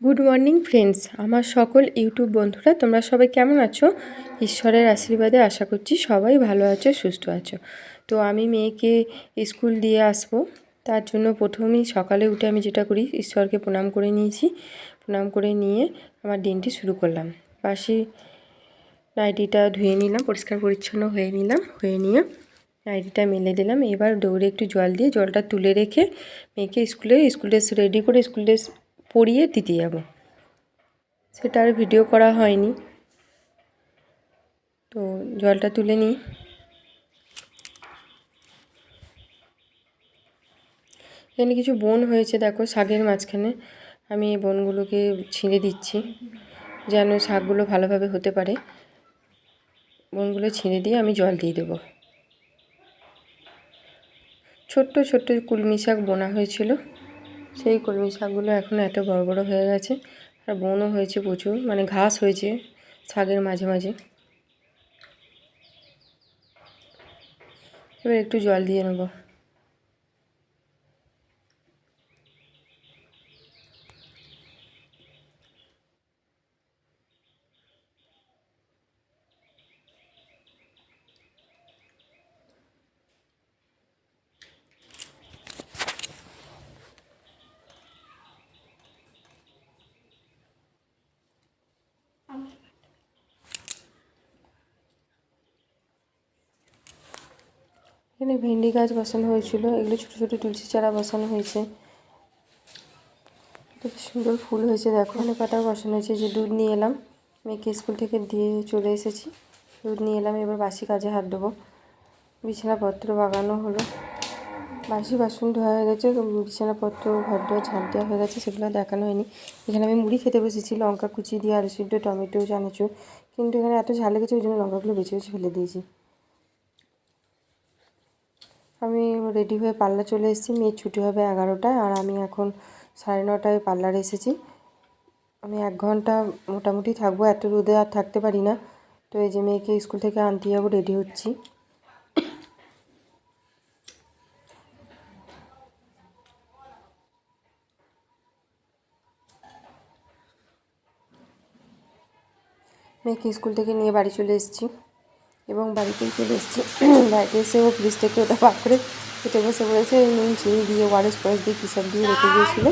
Good morning friends আমার সকল YouTube বন্ধুরা, তোমরা সবাই কেমন আছো? ঈশ্বরের আশীর্বাদে আশা করছি সবাই ভালো আছো, সুস্থ আছো। তো আমি মেয়েকে স্কুল দিয়ে আসব। তার জন্য প্রথমেই সকালে উঠে আমি যেটা করি, ঈশ্বরকে প্রণাম করে নিয়েছি। প্রণাম করে নিয়ে আমার দিনটি শুরু করলাম। বাসি নাইটিটা ধুয়ে নিলাম, পরিষ্কার পরিচ্ছন্ন হয়ে নিলাম, হয়ে নিয়ে নাইটিটা মেলে দিলাম। এবার দৌড়ে একটু জল দিয়ে জলটা তুলে রেখে মেয়েকে স্কুলে, স্কুল ড্রেস রেডি করে স্কুল ড্রেস পরিয়ে দিতে যাব। সেটা আর ভিডিও করা হয়নি। তো জলটা তুলে নিই। এখানে কিছু বন হয়েছে, দেখো শাকের মাঝখানে। আমি এই বনগুলোকে ছিঁড়ে দিচ্ছি, যেন শাকগুলো ভালোভাবে হতে পারে। বনগুলো ছিঁড়ে দিয়ে আমি জল দিয়ে দেবো। ছোট্ট ছোট্ট কুলমি শাক বোনা হয়েছিল। সেই কলমি শাকগুলো এখন এত বড় বড় হয়ে গেছে, আর বনও হয়েছে প্রচুর মানে ঘাস হয়েছে শাকের মাঝে মাঝে। এবার একটু জল দিয়ে নেব। এখানে ভেন্ডি গাছ বসানো হয়েছিল। এগুলো ছোটো ছোটো তুলসী চারা বসানো হয়েছে। সুন্দর ফুল হয়েছে, দেখো। অনেক পাতাও বসানো হয়েছে। যে দুধ নিয়ে এলাম, মেয়েকে স্কুল থেকে দিয়ে চলে এসেছি। দুধ নিয়ে এলাম, এবার বাসি কাজে হাত দেবো। বিছানাপত্র বাগানো হলো। বাসি বাসন ধোয়া হয়ে গেছে বিছানাপত্র ঘর দোয়া ঝাঁট দেওয়া হয়ে গেছে, সেগুলো দেখানো হয়নি। এখানে আমি মুড়ি খেতে বসেছি, লঙ্কা কুচি দিয়ে আলু সিদ্ধ, টমেটো, চানাচুর। কিন্তু এখানে এত ঝাল লেগেছে, ওই জন্য লঙ্কাগুলো বেছে বেছে ফেলে দিয়েছি। আমি রেডি হয়ে পাল্লা চলে এসেছি মেয়ের ছুটি হবে এগারোটায়, আর আমি এখন সাড়ে নটায় পার্লারে এসেছি। আমি এক ঘণ্টা মোটামুটি থাকব, এত রোদে আর থাকতে পারি না। তো এই যে মেয়েকে স্কুল থেকে আনতে যাব রেডি হচ্ছি। মেয়েকে স্কুল থেকে নিয়ে বাড়ি চলে এসেছি এবং বাড়িতেই চলে এসেছি। বাড়িতে এসে ও ফ্রিজ থেকে ওটা পাক করে খেতে বসে পড়েছে। নুন, চিনি দিয়ে ওয়ারেস পয়েস দিয়ে কী সব দিয়ে রেখে দিয়েছিলো